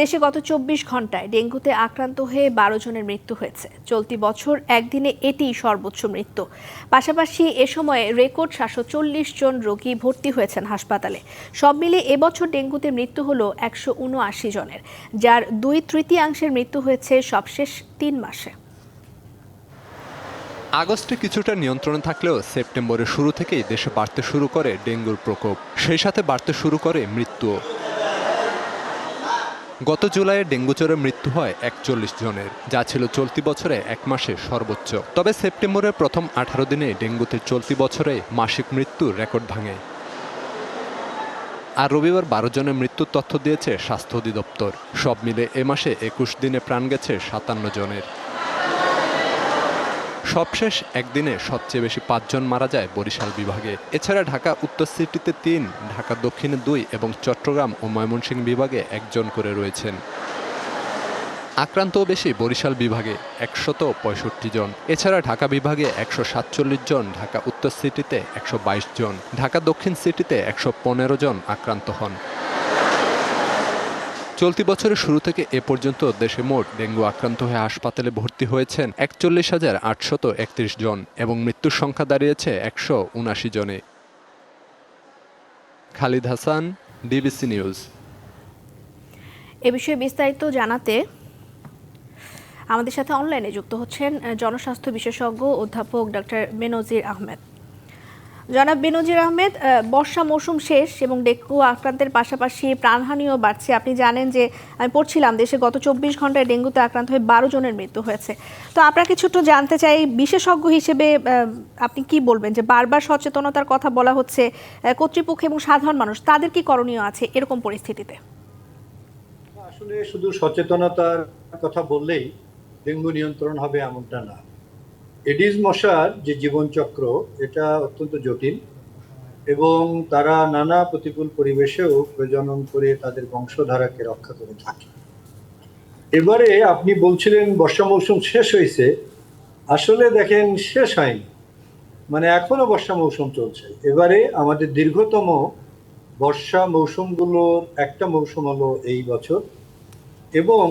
দেশে গত চব্বিশ ঘন্টায় ডেঙ্গুতে আক্রান্ত হয়ে বারো জনের মৃত্যু হয়েছে। চলতি বছর একদিনে এটি সর্বোচ্চ মৃত্যু। পাশাপাশি এ সময়ে রেকর্ড সাতশো চল্লিশ জন রোগী ভর্তি হয়েছেন হাসপাতালে। সব মিলে এবছর ডেঙ্গুতে মৃত্যু হল একশো উনআশি জনের, যার দুই তৃতীয়াংশের মৃত্যু হয়েছে সবশেষ তিন মাসে। আগস্টে কিছুটা নিয়ন্ত্রণে থাকলেও সেপ্টেম্বরের শুরু থেকেই দেশে বাড়তে শুরু করে ডেঙ্গুর প্রকোপ। সেই সাথে বাড়তে শুরু করে মৃত্যুও। গত জুলাইয়ে ডেঙ্গু জ্বরে মৃত্যু হয় একচল্লিশ জনের, যা ছিল চলতি বছরে এক মাসে সর্বোচ্চ। তবে সেপ্টেম্বরের প্রথম আঠারো দিনে ডেঙ্গুতে চলতি বছরে মাসিক মৃত্যুর রেকর্ড ভাঙে। আর রবিবার বারো জনের মৃত্যুর তথ্য দিয়েছে স্বাস্থ্য অধিদপ্তর। সব মিলে এ মাসে একুশ দিনে প্রাণ গেছে সাতান্ন জনের। সবশেষ একদিনে সবচেয়ে বেশি পাঁচজন মারা যায় বরিশাল বিভাগে। এছাড়া ঢাকা উত্তর সিটিতে তিন, ঢাকা দক্ষিণে দুই এবং চট্টগ্রাম ও ময়মনসিংহ বিভাগে একজন করে রয়েছেন। আক্রান্তও বেশি বরিশাল বিভাগে, একশত পঁয়ষট্টি জন। এছাড়া ঢাকা বিভাগে একশো সাতচল্লিশ জন, ঢাকা উত্তর সিটিতে একশো বাইশ জন, ঢাকা দক্ষিণ সিটিতে একশো পনেরো জন আক্রান্ত হন। চলতি বছরের শুরু থেকে এ পর্যন্ত দেশে মোট ডেঙ্গু আক্রান্ত হয়ে হাসপাতালে ভর্তি হয়েছেন একচল্লিশ হাজার আটশত একত্রিশ জন এবং মৃত্যুর সংখ্যা দাঁড়িয়েছে একশো উনাশি জনে। Khalid Hasan DBC news. এ বিষয়ে বিস্তারিত জানাতে আমাদের সাথে অনলাইনে যুক্ত হচ্ছেন জনস্বাস্থ্য বিশেষজ্ঞ অধ্যাপক ডক্টর বেনজির আহমেদ। জনাব বেনজির আহমেদ বর্ষা মৌসুম শেষ এবং ডেঙ্গু আক্রান্তের পাশাপাশি প্রাণহানিও বাড়ছে। আপনি জানেন যে আমি পড়ছিলাম দেশে গত চব্বিশ ঘন্টায় ডেঙ্গুতে আক্রান্ত হয়ে বারো জনের মৃত্যু হয়েছে। তো আপনার কিছু একটু জানতে চাই, বিশেষজ্ঞ হিসেবে আপনি কি বলবেন যে বারবার সচেতনতার কথা বলা হচ্ছে কর্তৃপক্ষ এবং সাধারণ মানুষ, তাদের কি করণীয় আছে এরকম পরিস্থিতিতে? আসলে শুধু সচেতনতার কথা বললেই ডেঙ্গু নিয়ন্ত্রণ হবে এমনটা না। এডিস মশার যে জীবনচক্র, এটা অত্যন্ত জটিল এবং তারা নানা প্রতিকূল পরিবেশেও প্রজনন করে তাদের বংশধারাকে রক্ষা করে থাকে। এবারে আপনি বলছিলেন বর্ষা মৌসুম শেষ হয়েছে। আসলে দেখেন, শেষ হয়নি। মানে এখনও বর্ষা মৌসুম চলছে। এবারে আমাদের দীর্ঘতম বর্ষা মৌসুমগুলোর একটা মৌসুম হলো এই বছর এবং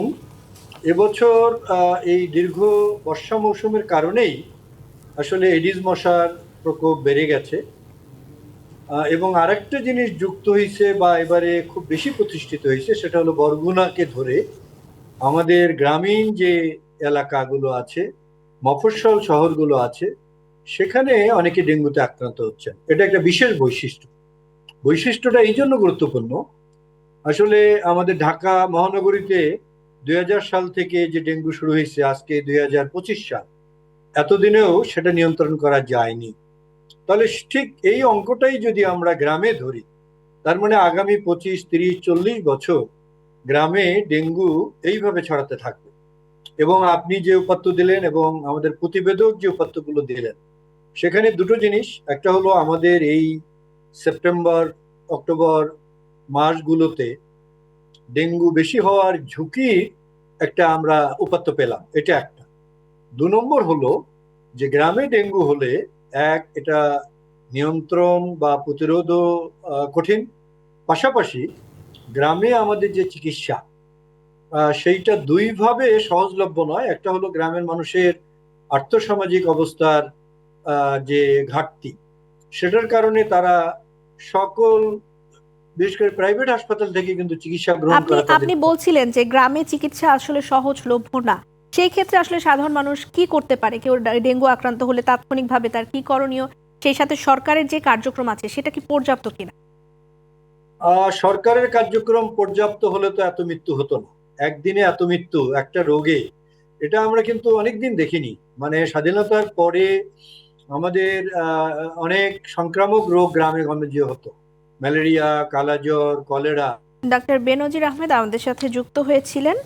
এবছর এই দীর্ঘ বর্ষা মৌসুমের কারণেই আসলে এডিস মশার প্রকোপ বেড়ে গেছে। এবং আরেকটা জিনিস যুক্ত হয়েছে বা এবারে খুব বেশি প্রতিষ্ঠিত হয়েছে সেটা হলো বরগুনাকে ধরে আমাদের গ্রামীণ যে এলাকাগুলো আছে, মফস্বল শহরগুলো আছে, সেখানে অনেকে ডেঙ্গুতে আক্রান্ত হচ্ছেন। এটা একটা বিশেষ বৈশিষ্ট্য। বৈশিষ্ট্যটা এই জন্য গুরুত্বপূর্ণ। আসলে আমাদের ঢাকা মহানগরীতে দুই হাজার সাল থেকে যে ডেঙ্গু শুরু হয়েছে, আজকে দু হাজার পঁচিশ সাল। এতদিনেও সেটা নিয়ন্ত্রণ করা যায়নি। তাহলে ঠিক এই অঙ্কটাই যদি আমরা গ্রামে ধরি, তার মানে আগামী পঁচিশ, তিরিশ, চল্লিশ বছর গ্রামে ডেঙ্গু এইভাবে ছড়াতে থাকবে। এবং আপনি যে উপাত্ত দিলেন এবং আমাদের প্রতিবেদক যে উপাত্তগুলো দিলেন, সেখানে দুটো জিনিস। একটা হলো আমাদের এই সেপ্টেম্বর, অক্টোবর মাসগুলোতে ডেঙ্গু বেশি হওয়ার ঝুঁকি একটা আমরা উপাত্ত পেলাম এটা একটা। দু নম্বর হলো যে গ্রামে ডেঙ্গু হলে এক এটা নিয়ন্ত্রণ বা প্রতিরোধও আহ, কঠিন। পাশাপাশি গ্রামে আমাদের যে চিকিৎসা সেইটা দুইভাবে সহজলভ্য নয়। একটা হলো গ্রামের মানুষের আর্থসামাজিক অবস্থার যে ঘাটতি সেটার কারণে তারা সকল বিশেষ করে প্রাইভেট হাসপাতাল থেকে কিন্তু চিকিৎসা গ্রহণ আপনি আপনি বলছিলেন যে গ্রামে চিকিৎসা আসলে সহজলভ্য না। সেই ক্ষেত্রে আসলে সাধারণ মানুষ কি করতে পারে? কেউ ডেঙ্গু আক্রান্ত হলে তাৎক্ষণিকভাবে তার কি করণীয়? সেই সাথে সরকারের যে কার্যক্রম আছে সেটা কি পর্যাপ্ত কিনা? আহ, সরকারের কার্যক্রম পর্যাপ্ত হলে তো এত মৃত্যু হতো না। একদিনে এত মৃত্যু একটা রোগে। এটা আমরা কিন্তু অনেকদিন দেখিনি। মানে স্বাধীনতার পরে আমাদের আহ, অনেক সংক্রামক রোগ গ্রামে গঞ্জে হতো। ম্যালেরিয়া, কালাজ্বর, কলেরা। ডাক্তার বেনজির আহমেদ আমাদের সাথে যুক্ত হয়েছিলেন।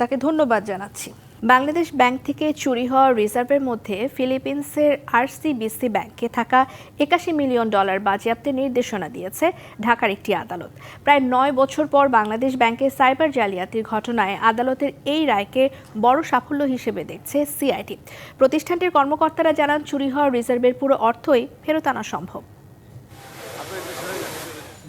তাকে ধন্যবাদ জানাচ্ছি। বাংলাদেশ ব্যাংক থেকে চুরি হওয়া রিজার্ভের মধ্যে ফিলিপিন্সের আরসিবিসি ব্যাংকে থাকা একাশি মিলিয়ন ডলার বাজেয়াপ্তের নির্দেশনা দিয়েছে ঢাকার একটি আদালত। প্রায় নয় বছর পর বাংলাদেশ ব্যাংকের সাইবার জালিয়াতির ঘটনায় আদালতের এই রায়কে বড় সাফল্য হিসেবে দেখছে সিআইটি প্রতিষ্ঠানটির কর্মকর্তারা জানান, চুরি হওয়া রিজার্ভের পুরো অর্থই ফেরত আনা সম্ভব।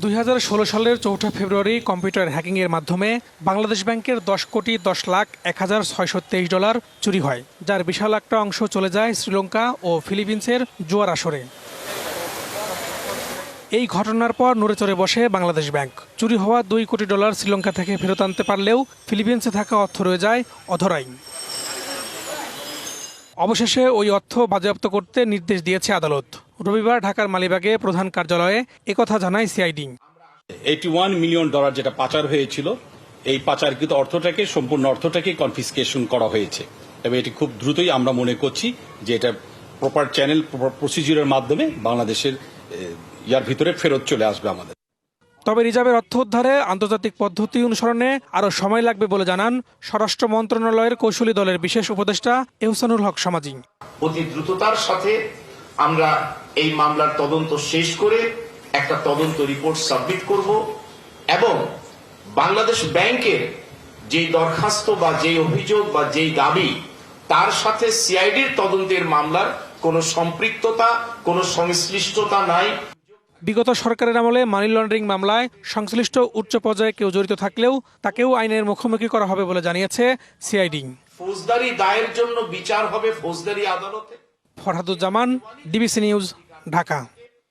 দুই হাজার ষোলো সালের চৌঠা ফেব্রুয়ারি কম্পিউটার হ্যাকিংয়ের মাধ্যমে বাংলাদেশ ব্যাংকের দশ কোটি দশ লাখ এক হাজার ছয়শো তেইশ ডলার চুরি হয়, যার বিশাল একটা অংশ চলে যায় শ্রীলঙ্কা ও ফিলিপিন্সের জোয়ার আসরে। এই ঘটনার পর নড়ে চড়ে বসে বাংলাদেশ ব্যাংক। চুরি হওয়া দুই কোটি ডলার শ্রীলঙ্কা থেকে ফেরত আনতে পারলেও ফিলিপিন্সে থাকা অর্থ রয়ে যায় অধরাই। অবশেষে ওই অর্থ বাজেয়াপ্ত করতে নির্দেশ দিয়েছে আদালত। রবিবার ঢাকার মালিবাগে প্রধান কার্যালয়ে একথা জানায় CID. Eighty one million dollar যেটা পাচার হয়েছিল এই পাচারকৃত অর্থটাকে সম্পূর্ণ অর্থটাকে কনফিসকেশন করা হয়েছে। এবং এটি খুব দ্রুতই আমরা মনে করছি যে এটা প্রপার চ্যানেল প্রপার প্রসিজিউরের মাধ্যমে বাংলাদেশের ইয়ার ভিতরে ফেরত চলে আসবে আমাদের। তবে রিজার্ভের অর্থ উদ্ধারে আন্তর্জাতিক পদ্ধতি অনুসরণে আরও সময় লাগবে বলে জানান স্বরাষ্ট্র মন্ত্রণালয়ের কৌশলী দলের বিশেষ উপদেষ্টা এহসানুল হক সমাজি। অতি দ্রুততার সাথে আমরা এই মামলার তদন্ত শেষ করে একটা তদন্ত রিপোর্ট সাবমিট করব এবং বাংলাদেশ ব্যাংকের যেই দরখাস্ত বা যেই অভিযোগ বা যেই দাবি তার সাথে সিআইডির তদন্তের মামলার কোনো সম্পৃক্ততা কোনো সংশ্লিষ্টতা নাই। বিগত সরকারের আমলে মানি লন্ডারিং মামলায় সংশ্লিষ্ট উচ্চ পর্যায়ে কেউ জড়িত থাকলেও তাকেও আইনের মুখোমুখি করা হবে বলে জানিয়েছে সিআইডি। ফৌজদারি দায়ের জন্য বিচার হবে ফৌজদারি আদালতে। Farhaduzzaman, DBC news, Dhaka.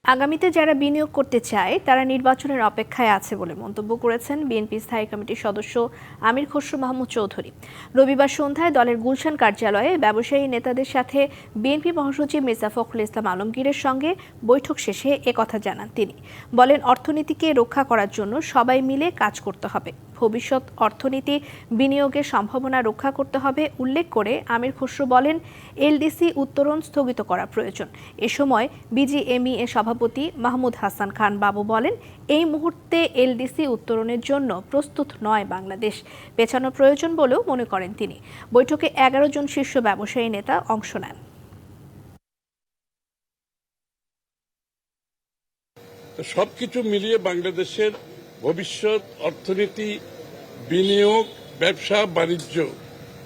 আগামীতে যারা বিনিয়োগ করতে চায়, তারা নির্বাচনের অপেক্ষায় আছে বলে মন্তব্য করেছেন বিএনপি স্থায়ী কমিটির সদস্য আমির খসরু মাহমুদ চৌধুরী। রবিবার সন্ধ্যায় দলের গুলশান কার্যালয়ে ব্যবসায়ী নেতাদের সাথে বিএনপি মহাসচিব মির্জা ফখরুল ইসলাম আলমগীরের সঙ্গে বৈঠক শেষে একথা জানান তিনি। বলেন, অর্থনীতিকে রক্ষা করার জন্য সবাই মিলে কাজ করতে হবে। ভবিষ্যৎ অর্থনীতি বিনিয়োগের সম্ভাবনা রক্ষা করতে হবে উল্লেখ করে আমির খসরু বলেন, এলডিসি উত্তরণ স্থগিত করা প্রয়োজন। এ সময় বিজিএমই এর সভাপতি মাহমুদ হাসান খান বাবু বলেন, এই মুহূর্তে এলডিসি উত্তরণের জন্য প্রস্তুত নয় বাংলাদেশ। পেছানো প্রয়োজন বলেও মনে করেন তিনি। বৈঠকে এগারো জন শীর্ষ ব্যবসায়ী নেতা অংশ নেন। সবকিছু মিলিয়ে বাংলাদেশের ভবিষ্যৎ অর্থনীতি, বিনিয়োগ, ব্যবসা, বাণিজ্য।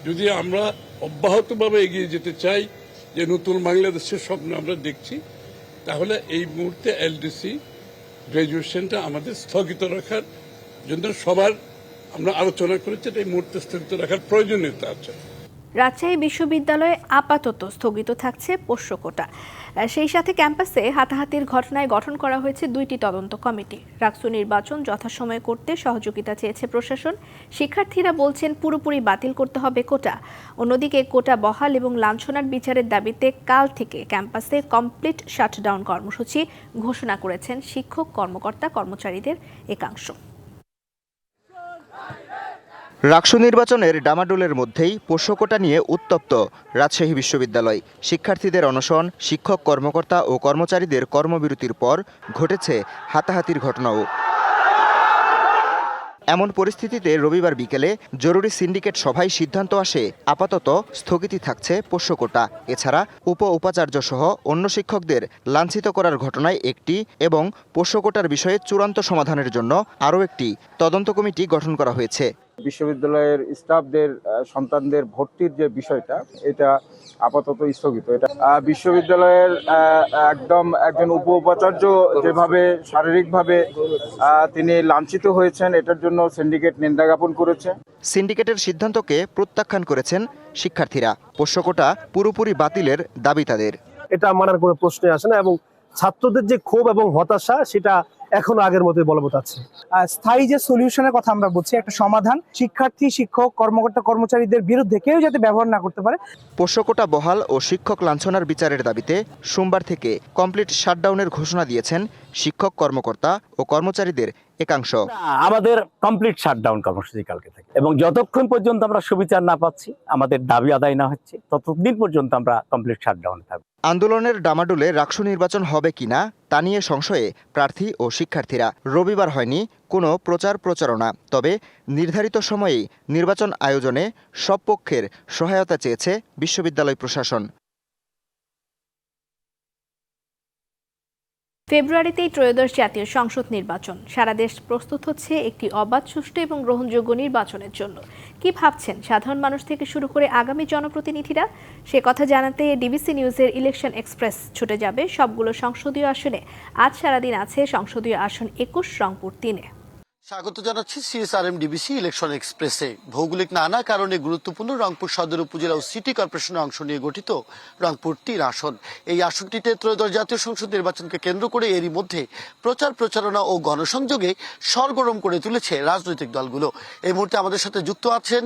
যদি আমরা অব্যাহতভাবে এগিয়ে যেতে চাই, যে নতুন বাংলাদেশের স্বপ্ন আমরা দেখছি, তাহলে এই মুহূর্তে এলডিসি গ্রাজুয়েশনটা আমাদের স্থগিত রাখার জন্য সবার আমরা আলোচনা করেছি এটা এই মুহূর্তে স্থগিত রাখার প্রয়োজনীয়তা আছে। রাজশাহী বিশ্ববিদ্যালয়ে আপাতত স্থগিত থাকছে পোষ্য কোটা। সেই সাথে ক্যাম্পাসে হাতাহাতির ঘটনায় গঠন করা হয়েছে দুইটি তদন্ত কমিটি। রাকসু নির্বাচন যথাসময়ে করতে সহযোগিতা চেয়েছে প্রশাসন। শিক্ষার্থীরা বলছেন পুরোপুরি বাতিল করতে হবে কোটা। অন্যদিকে কোটা বহাল এবং লাঞ্ছনার বিচারের দাবিতে কাল থেকে ক্যাম্পাসে কমপ্লিট শাটডাউন কর্মসূচি ঘোষণা করেছেন শিক্ষক, কর্মকর্তা, কর্মচারীদের একাংশ। রাকসু নির্বাচনের ডামাডোলের মধ্যেই পোষ্যকোটা নিয়ে উত্তপ্ত রাজশাহী বিশ্ববিদ্যালয়। শিক্ষার্থীদের অনশন, শিক্ষক কর্মকর্তা ও কর্মচারীদের কর্মবিরতির পর ঘটেছে হাতাহাতির ঘটনাও। এমন পরিস্থিতিতে রবিবার বিকেলে জরুরি সিন্ডিকেট সভায় সিদ্ধান্ত আসে, আপাতত স্থগিতই থাকছে পোষ্যকোটা। এছাড়া উপ উপাচার্য সহ অন্য শিক্ষকদের লাঞ্ছিত করার ঘটনায় একটি এবং পোষ্যকোটার বিষয়ে চূড়ান্ত সমাধানের জন্য আরও একটি তদন্ত কমিটি গঠন করা হয়েছে। বিশ্ববিদ্যালয়ের স্টাফদের সন্তানদের ভর্তির যে বিষয়টা এটা আপাতত স্থগিত। এটা আহ, বিশ্ববিদ্যালয়ের আহ, একদম একজন উপ উপাচার্য যেভাবে শারীরিকভাবে আহ, তিনি লাঞ্ছিত হয়েছেন এটার জন্য সিন্ডিকেট নিন্দা জ্ঞাপন করেছে। সিন্ডিকেটের সিদ্ধান্তকে প্রত্যাখ্যান করেছেন শিক্ষার্থীরা। পোষ্যকোটা পুরোপুরি বাতিলের দাবি তাদের। এটা মানার কোনো প্রশ্নই আসে না এবং ছাত্রদের যে ক্ষোভ এবং হতাশা সেটা এখনও আগের মতোই বলবৎ আছে। স্থায়ী যে সলিউশনের কথা আমরা বলছি একটা সমাধান। শিক্ষার্থী শিক্ষক কর্মকর্তা কর্মচারীদের বিরুদ্ধে কেউ যাতে ব্যবহার না করতে পারে। পোষ্যকোটা বহাল ও শিক্ষক লাঞ্ছনার বিচারের দাবিতে সোমবার থেকে কমপ্লিট শাটডাউনের ঘোষণা দিয়েছেন শিক্ষক কর্মকর্তা ও কর্মচারীদের একাংশ। আমাদের কমপ্লিট শাটডাউন কর্মসূচি কালকে থেকে। এবং যতক্ষণ পর্যন্ত আমরা সুবিচার না পাচ্ছি আমাদের দাবি আদায় না হচ্ছে ততদিন পর্যন্ত আমরা কমপ্লিট শাটডাউনে থাকব। আন্দোলনের ডামাডুলে রাকসু নির্বাচন হবে কিনা তা নিয়ে সংশয়ে প্রার্থী ও শিক্ষার্থীরা রবিবার হয়নি কোনো প্রচার প্রচারণা। তবে নির্ধারিত সময়েই নির্বাচন আয়োজনে সব পক্ষের সহায়তা চেয়েছে বিশ্ববিদ্যালয় প্রশাসন। ফেব্রুয়ারিতেই ত্রয়োদশ জাতীয় সংসদ নির্বাচন। সারা দেশ প্রস্তুত হচ্ছে একটি অবাধ, সুষ্ঠু এবং গ্রহণযোগ্য নির্বাচনের জন্য। কি ভাবছেন সাধারণ মানুষ থেকে শুরু করে আগামী জনপ্রতিনিধিরা? সে কথা জানাতে ডিবিসি নিউজের ইলেকশন এক্সপ্রেস ছুটে যাবে। সবগুলো সংসদীয় আসনে আজ সারাদিন আছে সংসদীয় আসন একুশ, রংপুর তিনে। স্বাগত জানাচ্ছি সিএসআরএম ডিবিসি ইলেকশন এক্সপ্রেসে। ভৌগোলিক নানা কারণে গুরুত্বপূর্ণ রংপুর সদর উপজেলা ও সিটি কর্পোরেশনের অংশ নিয়ে গঠিত রংপুর তিন আসন। এই আসনটিতে ত্রয়োদশ জাতীয় সংসদ নির্বাচনকে কেন্দ্র করে এরই মধ্যে প্রচার, প্রচারণা ও গণসংযোগে সরগরম করে তুলেছে রাজনৈতিক দলগুলো। এই মুহূর্তে আমাদের সাথে যুক্ত আছেন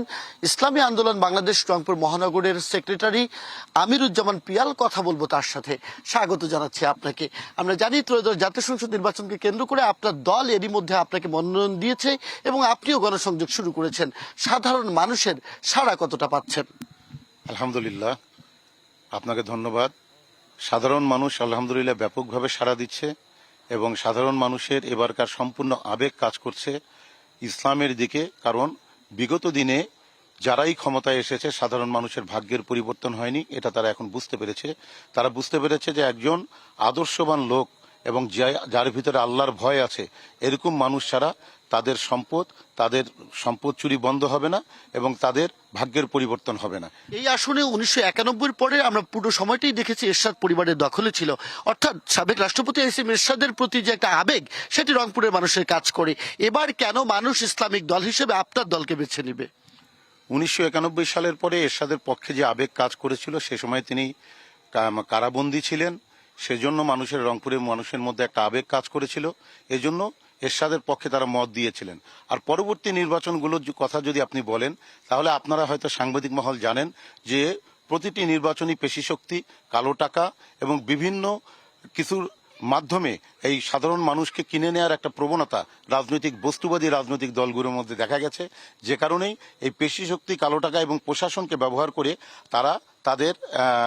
ইসলামী আন্দোলন বাংলাদেশ রংপুর মহানগরের সেক্রেটারি আমিরুজ্জামান পিয়াল। কথা বলব তার সাথে। স্বাগত জানাচ্ছি আপনাকে। আমরা জানি ত্রয়োদশ জাতীয় সংসদ নির্বাচনকে কেন্দ্র করে আপনার দল এরই মধ্যে আপনাকে মনোনয়ন দিয়েছে এবং আপনিও গণসংযোগ শুরু করেছেন। সাধারণ মানুষের সাড়া কতটা পাচ্ছেন আলহামদুলিল্লাহ। আপনাকে ধন্যবাদ। সাধারণ মানুষ আলহামদুলিল্লাহ ব্যাপকভাবে সাড়া দিচ্ছে এবং সাধারণ মানুষের এবারকার সম্পূর্ণ আবেগ কাজ করছে ইসলামের দিকে, কারণ বিগত দিনে যারাই ক্ষমতায় এসেছে, সাধারণ মানুষের ভাগ্যের পরিবর্তন হয়নি, এটা তারা এখন বুঝতে পেরেছে। তারা বুঝতে পেরেছে যে একজন আদর্শবান লোক এবং যার ভিতরে আল্লাহর ভয় আছে, এরকম মানুষ ছাড়া তাদের সম্পদ তাদের সম্পদ চুরি বন্ধ হবে না এবং তাদের ভাগ্যের পরিবর্তন হবে না। এই আসনে উনিশশো একানব্বই পরে আমরা পুরো সময়টাই দেখেছি এরশাদ পরিবারের দখলে ছিল। অর্থাৎ সাবেক রাষ্ট্রপতি এসএম এরশাদের প্রতি যে একটা আবেগ সেটি রংপুরের মানুষের কাজ করে। এবার কেন মানুষ ইসলামিক দল হিসেবে আপনার দলকে বেছে নেবে? উনিশশো একানব্বই সালের পরে এরশাদের পক্ষে যে আবেগ কাজ করেছিল সে সময় তিনি কারাবন্দী ছিলেন। সেজন্য মানুষের রংপুরের মানুষের মধ্যে একটা আবেগ কাজ করেছিল। এজন্য এরশাদের পক্ষে তারা মত দিয়েছিলেন। আর পরবর্তী নির্বাচনগুলোর কথা যদি আপনি বলেন, তাহলে আপনারা হয়তো সাংবাদিক মহল জানেন যে প্রতিটি নির্বাচনী পেশি শক্তি কালো টাকা এবং বিভিন্ন কিছুর মাধ্যমে এই সাধারণ মানুষকে কিনে নেওয়ার একটা প্রবণতা রাজনৈতিক, বস্তুবাদী রাজনৈতিক দলগুলোর মধ্যে দেখা গেছে। যে কারণেই এই পেশি শক্তি কালো টাকা এবং প্রশাসনকে ব্যবহার করে তারা তাদের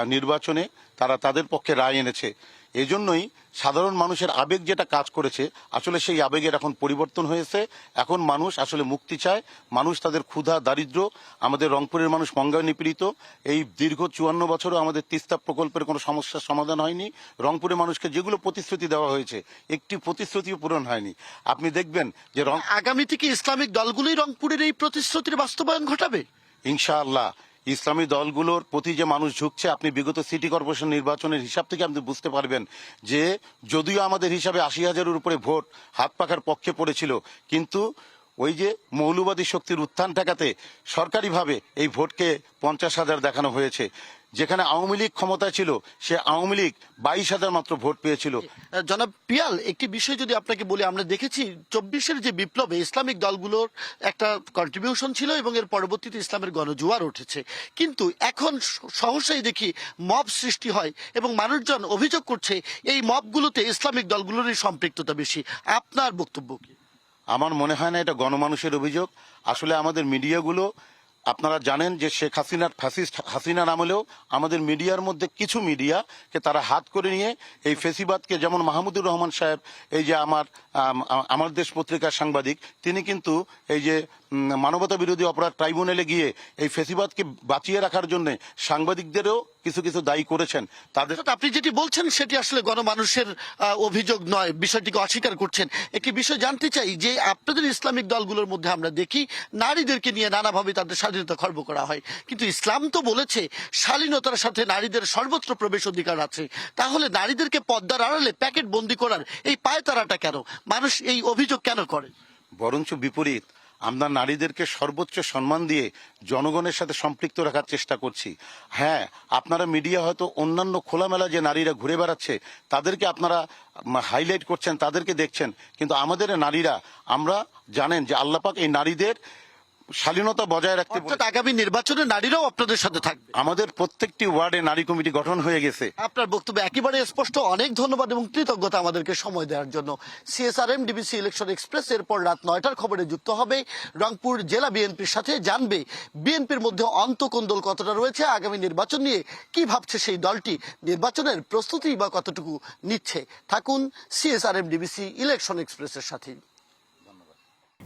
নির্বাচনে তারা তাদের পক্ষে রায় এনেছে। এজন্যই সাধারণ মানুষের আবেগ যেটা কাজ করেছে আসলে সেই আবেগের এখন পরিবর্তন হয়েছে। এখন মানুষ আসলে মুক্তি চায় মানুষ তাদের ক্ষুধা দারিদ্র আমাদের রংপুরের মানুষ মঙ্গায় নিপীড়িত এই দীর্ঘ চুয়ান্ন বছরও আমাদের তিস্তা প্রকল্পের কোনো সমস্যার সমাধান হয়নি। রংপুরের মানুষকে যেগুলো প্রতিশ্রুতি দেওয়া হয়েছে একটি প্রতিশ্রুতিও পূরণ হয়নি। আপনি দেখবেন যে রং আগামী থেকে ইসলামিক দলগুলোই রংপুরের এই প্রতিশ্রুতির বাস্তবায়ন ঘটাবে? ইনশাআল্লাহ। ইসলামী দলগুলোর প্রতি যে মানুষ ঝুঁকছে, আপনি বিগত সিটি কর্পোরেশন নির্বাচনের হিসাব থেকে আপনি বুঝতে পারবেন যে যদিও আমাদের হিসাবে আশি হাজারের উপরে ভোট হাত পাখার পক্ষে পড়েছিল, কিন্তু ওই যে মৌলবাদী শক্তির উত্থান ঠেকাতে সরকারিভাবে এই ভোটকে পঞ্চাশ হাজার দেখানো হয়েছে। যেখানে আওয়ামী লীগ ক্ষমতায় ছিল সে আওয়ামী লীগ বাইশ হাজার মাত্র ভোট পেয়েছিল। জনাব পিয়াল একটি বিষয় যদি আপনাকে বলি আমরা দেখেছি চব্বিশের যে বিপ্লবে ইসলামিক দলগুলোর একটা কন্ট্রিবিউশন ছিল এবং এর পরবর্তীতে ইসলামের গণজোয়ার উঠেছে। কিন্তু এখন সহসাই দেখি মব সৃষ্টি হয় এবং মানুষজন অভিযোগ করছে এই মবগুলোতে ইসলামিক দলগুলোরই সম্পৃক্ততা বেশি। আপনার বক্তব্য কি? আমার মনে হয় না এটা গণমানুষের অভিযোগ। আসলে আমাদের মিডিয়াগুলো আপনারা জানেন যে শেখ হাসিনার ফ্যাসিস্ট হাসিনা নামলেও আমাদের মিডিয়ার মধ্যে কিছু মিডিয়াকে তারা হাত করে নিয়ে এই ফেসিবাদকে, যেমন মাহমুদুর রহমান সাহেব, এই যে আমার আমার দেশ পত্রিকার সাংবাদিক, তিনি কিন্তু এই যে মানবতা বিরোধী অপরাধ ট্রাইব্যুনালে গিয়ে এই ফেসিবাদকে বাঁচিয়ে রাখার জন্য সাংবাদিকদেরও কিছু কিছু দায়ী করেছেন। তাদের আপনি যেটি বলছেন সেটি আসলে গণমানুষের অভিযোগ নয় বিষয়টিকে অস্বীকার করছেন। একটি বিষয় জানতে চাই যে আপনাদের ইসলামিক দলগুলোর মধ্যে আমরা দেখি নারীদেরকে নিয়ে নানাভাবে তাদের স্বাধীনতা খর্ব করা হয়। কিন্তু ইসলাম তো বলেছে শালীনতার সাথে নারীদের সর্বত্র প্রবেশ অধিকার আছে। তাহলে নারীদেরকে পদ্মার আড়ালে প্যাকেট বন্দি করার এই পায়তারাটা কেন? মানুষ এই অভিযোগ কেন করে? বরঞ্চ বিপরীত। আমরা নারীদেরকে সর্বোচ্চ সম্মান দিয়ে জনগণের সাথে সম্পৃক্ত রাখার চেষ্টা করছি। হ্যাঁ আপনারা মিডিয়া হয়তো অন্যান্য খোলামেলা যে নারীরা ঘুরে বেড়াচ্ছে, তাদেরকে আপনারা হাইলাইট করছেন, তাদেরকে দেখছেন। কিন্তু আমাদের নারীরা, আমরা জানেন যে আল্লাপাক এই নারীদের শালীনতা বজায় রাখতে অর্থাৎ আগামী নির্বাচনে নারীরাও আপনাদের সাথে থাকবে। আমাদের প্রত্যেকটি ওয়ার্ডে নারী কমিটি গঠন হয়ে গেছে। আপনার বক্তব্য একেবারে স্পষ্ট। অনেক ধন্যবাদ এবং কৃতজ্ঞতা আমাদেরকে সময় দেওয়ার জন্য। সিএসআরএম ডিবিসি ইলেকশন এক্সপ্রেস এরপর রাত নয়টার খবরে যুক্ত হবে রংপুর জেলা বিএনপির সাথে। জানবে বিএনপির মধ্যে অন্তকোন্দল কতটা রয়েছে আগামী নির্বাচন নিয়ে কি ভাবছে সেই দলটি নির্বাচনের প্রস্তুতি বা কতটুকু নিচ্ছে। থাকুন সিএসআরএম ডিবিসি ইলেকশন এক্সপ্রেসের সাথে